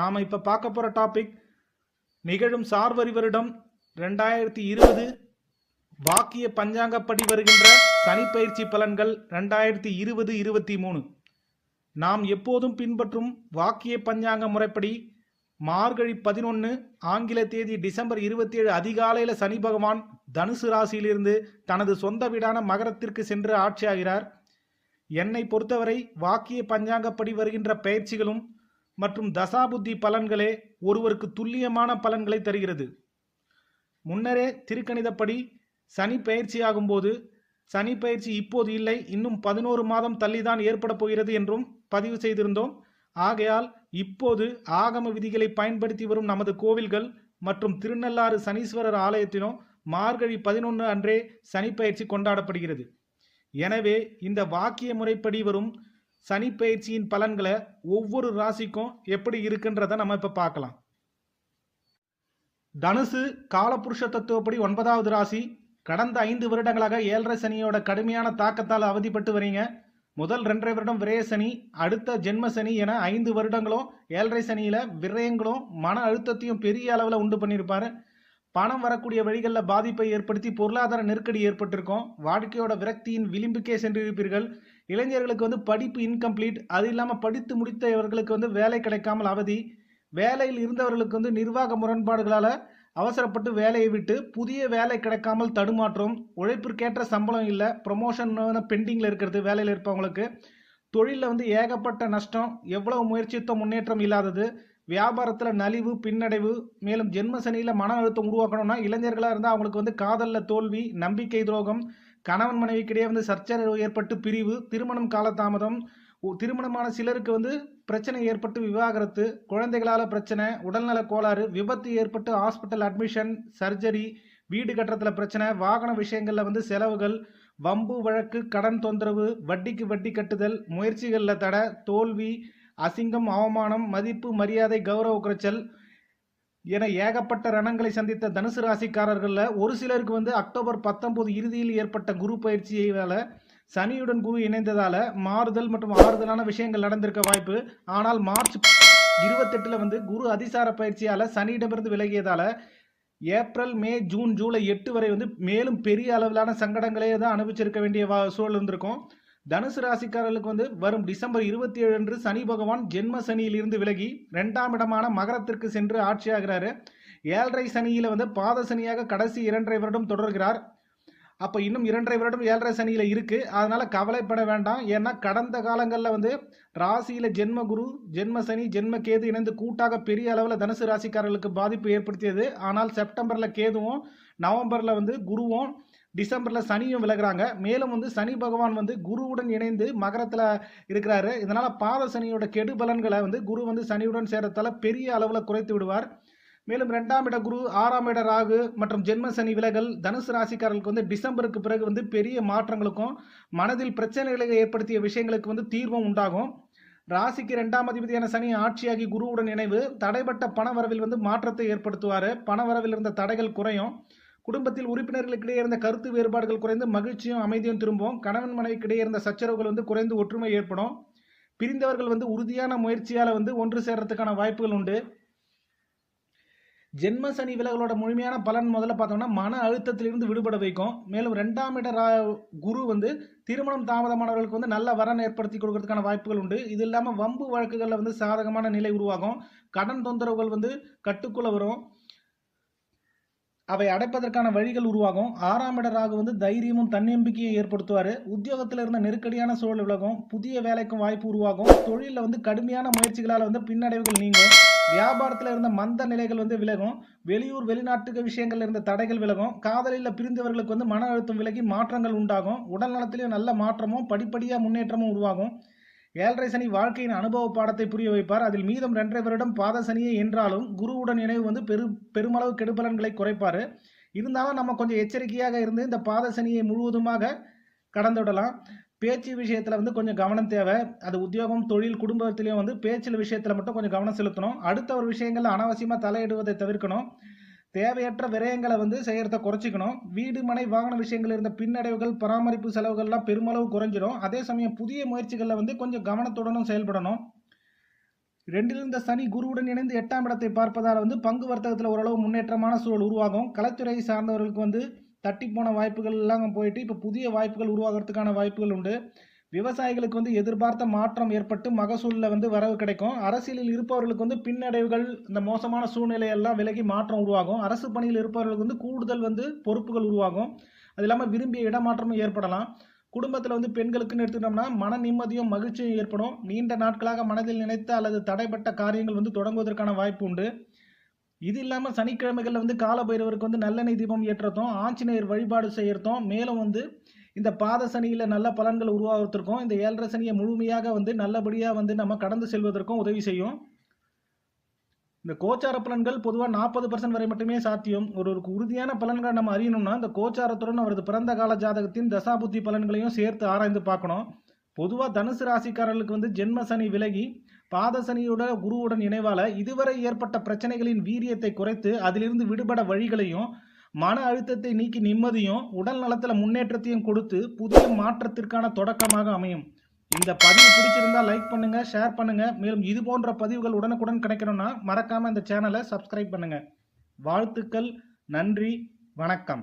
நாம் இப்போ பார்க்க போகிற டாபிக் நிகழும் சார்வரி வருடம் ரெண்டாயிரத்தி இருபது வாக்கிய பஞ்சாங்கப்படி வருகின்ற சனிப்பயிற்சி பலன்கள் ரெண்டாயிரத்தி இருபது இருபத்தி மூணு. நாம் எப்போதும் பின்பற்றும் வாக்கிய பஞ்சாங்க முறைப்படி மார்கழி பதினொன்று ஆங்கில தேதி டிசம்பர் இருபத்தி ஏழு அதிகாலையில் சனி பகவான் தனுசு ராசியிலிருந்து தனது சொந்த வீடான மகரத்திற்கு சென்று ஆட்சியாகிறார். என்னை பொறுத்தவரை வாக்கிய பஞ்சாங்கப்படி வருகின்ற பயிற்சிகளும் மற்றும் தசாபுத்தி பலன்களே ஒருவருக்கு துல்லியமான பலன்களை தருகிறது. முன்னரே திருக்கணிதப்படி சனி பயிற்சியாகும்போது சனி பயிற்சி இப்போது இல்லை இன்னும் பதினோரு மாதம் தள்ளிதான் ஏற்பட போகிறது என்றும் பதிவு செய்திருந்தோம். ஆகையால் இப்போது ஆகம விதிகளை பயன்படுத்தி வரும் நமது கோவில்கள் மற்றும் திருநள்ளாறு சனீஸ்வரர் ஆலயத்திலும் மார்கழி பதினொன்று அன்றே சனி பயிற்சி கொண்டாடப்படுகிறது. எனவே இந்த வாக்கிய முறைப்படி வரும் சனி பயிற்சியின் பலன்களை ஒவ்வொரு ராசிக்கும் எப்படி இருக்குன்றத நம்ம இப்போ பார்க்கலாம். தனுசு காலபுருஷ தத்துவப்படி ஒன்பதாவது ராசி. கடந்த ஐந்து வருடங்களாக ஏழரை சனியோட கடுமையான தாக்கத்தால் அவதிப்பட்டு வரீங்க. முதல் ரெண்டரை வருடம் விரய சனி அடுத்த ஜென்ம சனி என ஐந்து வருடங்களும் ஏழரை சனியில விரயங்களும் மன அழுத்தத்தையும் பெரிய அளவில் உண்டு பண்ணியிருப்பாரு. பணம் வரக்கூடிய வழிகளில் பாதிப்பை ஏற்படுத்தி பொருளாதார நெருக்கடி ஏற்பட்டிருக்கும். வாடிக்கையோட விரக்தியின் விளிம்புக்கே சென்றிருப்பீர்கள். இளைஞர்களுக்கு வந்து படிப்பு இன்கம்ப்ளீட் அது இல்லாமல் படித்து முடித்தவர்களுக்கு வந்து வேலை கிடைக்காமல் அவதி. வேலையில் இருந்தவர்களுக்கு வந்து நிர்வாக முரண்பாடுகளால் அவசரப்பட்டு வேலையை விட்டு புதிய வேலை கிடைக்காமல் தடுமாற்றம் உழைப்பிற்கேற்ற சம்பளம் இல்லை ப்ரொமோஷன் பெண்டிங்கில் இருக்கிறது வேலையில் இருப்பவங்களுக்கு. தொழிலில் வந்து ஏகப்பட்ட நஷ்டம் எவ்வளவு முயற்சித்த முன்னேற்றம் இல்லாதது. வியாபாரத்தில் நலிவு பின்னடைவு மேலும் ஜென்ம சனியில் மன அழுத்தம் உருவாக்கணும்னா இளைஞர்களாக இருந்தால் அவங்களுக்கு வந்து காதலில் தோல்வி நம்பிக்கை துரோகம் கணவன் மனைவிக்கிடையே வந்து சர்ச்சை ஏற்பட்டு பிரிவு திருமணம் காலதாமதம் உ- திருமணமான சிலருக்கு வந்து பிரச்சனை ஏற்பட்டு விவாகரத்து குழந்தைகளால் பிரச்சனை உடல்நல கோளாறு விபத்து ஏற்பட்டு ஹாஸ்பிட்டல் அட்மிஷன் சர்ஜரி வீடு கட்டுறதுல பிரச்சனை வாகன விஷயங்களில் வந்து செலவுகள் வம்பு வழக்கு கடன் தொந்தரவு வட்டிக்கு வட்டி கட்டுதல் முயற்சிகளில் தடை தோல்வி அசிங்கம் அவமானம் மதிப்பு மரியாதை கௌரவ குறைச்சல் என ஏகப்பட்ட ரணங்களை சந்தித்த தனுசு ராசிக்காரர்களில் ஒரு சிலருக்கு வந்து அக்டோபர் பத்தொம்போது இறுதியில் ஏற்பட்ட குரு பயிற்சியால சனியுடன் குரு இணைந்ததால மாறுதல் மற்றும் ஆறுதலான விஷயங்கள் நடந்திருக்க வாய்ப்பு. ஆனால் மார்ச் இருபத்தெட்டில் வந்து குரு அதிசார பயிற்சியால சனியிடமிருந்து விலகியதால ஏப்ரல் மே ஜூன் ஜூலை எட்டு வரை வந்து மேலும் பெரிய அளவிலான சங்கடங்களே தான் அனுபவிச்சிருக்க வேண்டிய வா- சூழல் இருந்திருக்கும். தனுசு ராசிக்காரர்களுக்கு வந்து வரும் டிசம்பர் இருபத்தி ஏழு அன்று சனி பகவான் ஜென்ம சனியில் இருந்து விலகி ரெண்டாம் இடமான மகரத்திற்கு சென்று ஆட்சியாகிறாரு. ஏழரை சனியில வந்து பாத சனியாக கடைசி இரண்டரை வருடம் தொடர்கிறார். அப்போ இன்னும் இரண்டரை வருடம் ஏழரை சனியில இருக்கு. அதனால கவலைப்பட வேண்டாம். ஏன்னா கடந்த காலங்களில் வந்து ராசியில ஜென்ம குரு ஜென்ம சனி ஜென்ம கேது இணைந்து கூட்டாக பெரிய அளவில் தனுசு ராசிக்காரர்களுக்கு பாதிப்பு ஏற்படுத்தியது. ஆனால் செப்டம்பர்ல கேதுவும் நவம்பர்ல வந்து குருவும் டிசம்பரில் சனியும் விலகுறாங்க. மேலும் வந்து சனி பகவான் வந்து குருவுடன் இணைந்து மகரத்தில் இருக்கிறாரு. இதனால் பாத சனியோட கெடு பலன்களை வந்து குரு வந்து சனியுடன் சேர்றதால பெரிய அளவில் குறைத்து விடுவார். மேலும் ரெண்டாம் இட குரு ஆறாம் இட ராகு மற்றும் ஜென்ம சனி விலகல் தனுசு ராசிக்காரர்களுக்கு வந்து டிசம்பருக்கு பிறகு வந்து பெரிய மாற்றங்களுக்கும் மனதில் பிரச்சனைகளை ஏற்படுத்திய விஷயங்களுக்கு வந்து தீர்வும் உண்டாகும். ராசிக்கு ரெண்டாம் அதிபதியான சனி ஆட்சியாகி குருவுடன் இணைவு. தடைபட்ட பணவரவில் வந்து மாற்றத்தை ஏற்படுத்துவார். பணவரவில் இருந்த தடைகள் குறையும். குடும்பத்தில் உறுப்பினர்களுக்கிடையே இருந்த கருத்து வேறுபாடுகள் குறைந்து மகிழ்ச்சியும் அமைதியும் திரும்பும். கணவன் மனைவிக்கிடையே இருந்த சச்சரவுகள் வந்து குறைந்து ஒற்றுமை ஏற்படும். பிரிந்தவர்கள் வந்து உறுதியான முயற்சியால் வந்து ஒன்று சேர்றதுக்கான வாய்ப்புகள் உண்டு. ஜென்ம சனி விலகலோட முழுமையான பலன் முதல்ல பார்த்தோம்னா மன அழுத்தத்திலிருந்து விடுபட வைக்கும். மேலும் ரெண்டாம் இட ரா- குரு வந்து திருமணம் தாமதமானவர்களுக்கு வந்து நல்ல வரன் ஏற்படுத்தி கொடுக்கறதுக்கான வாய்ப்புகள் உண்டு. இது இல்லாமல் வம்பு வழக்குகளில் வந்து சாதகமான நிலை உருவாகும். கடன் தொந்தரவுகள் வந்து கட்டுக்குள்ள வரும். அவை அடைப்பதற்கான வழிகள் உருவாகும். ஆறாம் இட ராகு வந்து தைரியமும் தன்னம்பிக்கையும் ஏற்படுத்துவார். உத்தியோகத்தில் இருந்த நெருக்கடியான சூழல் விலகும். புதிய வேலைக்கும் வாய்ப்பு உருவாகும். தொழிலில் வந்து கடுமையான முயற்சிகளால் வந்து பின்னடைவுகள் நீங்கும். வியாபாரத்தில் இருந்த மந்த நிலைகள் வந்து விலகும். வெளியூர் வெளிநாட்டுக்கு விஷயங்கள் இருந்த தடைகள் விலகும். காதலில் பிரிந்தவர்களுக்கு வந்து மன அழுத்தம் விலகி மாற்றங்கள் உண்டாகும். உடல் நலத்திலையும் நல்ல மாற்றமும் படிப்படியாக முன்னேற்றமும் உருவாகும். ஏழரை சனி வாழ்க்கையின் அனுபவ பாடத்தை புரிய வைப்பார். அதில் மீதம் ரெண்டரை வருடம் பாத சனியே என்றாலும் குருவுடன் இணைவு வந்து பெரு பெருமளவு கெடுபலன்களை குறைப்பார். இருந்தாலும் நம்ம கொஞ்சம் எச்சரிக்கையாக இருந்து இந்த பாத சனியை முழுவதுமாக கடந்து விடலாம் பேச்சு விஷயத்தில் வந்து கொஞ்சம் கவனம் தேவை. அது உத்தியோகம் தொழில் குடும்பத்திலையும் வந்து பேச்சில் விஷயத்தில் மட்டும் கொஞ்சம் கவனம் செலுத்தணும். அடுத்த ஒரு விஷயங்கள்ல அனாவசியமாக தலையிடுவதை தவிர்க்கணும். தேவையற்ற விரயங்களை வந்து செய்கிறத குறைச்சிக்கணும். வீடு மனை வாகன விஷயங்கள் இருந்த பின்னடைவுகள் பராமரிப்பு செலவுகள்லாம் பெருமளவு குறைஞ்சிடும் அதே சமயம் புதிய முயற்சிகளில் வந்து கொஞ்சம் கவனத்துடனும் செயல்படணும். ரெண்டிலிருந்த சனி குருவுடன் இணைந்து எட்டாம் இடத்தை பார்ப்பதால் வந்து பங்கு வர்த்தகத்தில் ஓரளவு முன்னேற்றமான சூழல் உருவாகும். கலைத்துறையை சார்ந்தவர்களுக்கு வந்து தட்டி போன வாய்ப்புகள் எல்லாம் போயிட்டு இப்போ புதிய வாய்ப்புகள் உருவாகிறதுக்கான வாய்ப்புகள் உண்டு. விவசாயிகளுக்கு வந்து எதிர்பார்த்த மாற்றம் ஏற்பட்டு மகசூலில் வந்து வரவு கிடைக்கும். அரசியலில் இருப்பவர்களுக்கு வந்து பின்னடைவுகள் இந்த மோசமான சூழ்நிலை எல்லாம் விலகி மாற்றம் உருவாகும். அரசு பணியில் இருப்பவர்களுக்கு வந்து கூடுதல் வந்து பொறுப்புகள் உருவாகும். அது இல்லாமல் விரும்பிய இடமாற்றமும் ஏற்படலாம். குடும்பத்தில் வந்து பெண்களுக்குன்னு எடுத்துக்கிட்டோம்னா மன நிம்மதியும் மகிழ்ச்சியும் ஏற்படும். நீண்ட நாட்களாக மனதில் நினைத்த அல்லது தடைப்பட்ட காரியங்கள் வந்து தொடங்குவதற்கான வாய்ப்பு உண்டு. இது இல்லாமல் சனிக்கிழமைகளில் வந்து காலபைரவருக்கு வந்து நல்லெண்ணெய் தீபம் ஏற்றதும் ஆஞ்சநேயர் வழிபாடு செய்யறதும் மேலும் வந்து இந்த பாத சனியில் நல்ல பலன்கள் உருவாகிறதுக்கும் இந்த ஏழரை சனியை முழுமையாக வந்து நல்லபடியாக வந்து நம்ம கடந்து செல்வதற்கும் உதவி செய்யும். இந்த கோச்சார பலன்கள் பொதுவாக நாற்பது பர்சன்ட் வரை மட்டுமே சாத்தியம். ஒரு ஒரு உறுதியான பலன்களை நம்ம அறியணும்னா இந்த கோச்சாரத்துடன் அவரது பிறந்த கால ஜாதகத்தின் தசாபுத்தி பலன்களையும் சேர்த்து ஆராய்ந்து பார்க்கணும். பொதுவாக தனுசு ராசிக்காரர்களுக்கு வந்து ஜென்ம சனி விலகி பாத சனியோட குருவுடன் இணைவால இதுவரை ஏற்பட்ட பிரச்சனைகளின் வீரியத்தை குறைத்து அதிலிருந்து விடுபட வழிகளையும் மன அழுத்தத்தை நீக்கி நிம்மதியும் உடல் நலத்தில் முன்னேற்றத்தையும் கொடுத்து புதிய மாற்றத்திற்கான தொடக்கமாக அமையும். இந்த பதிவு பிடிச்சிருந்தா லைக் பண்ணுங்க ஷேர் பண்ணுங்க. மேலும் இது போன்ற பதிவுகள் உடனுக்குடன் கிடைக்கணும்னா மறக்காம இந்த சேனலை சப்ஸ்கிரைப் பண்ணுங்க. வாழ்த்துக்கள் நன்றி வணக்கம்.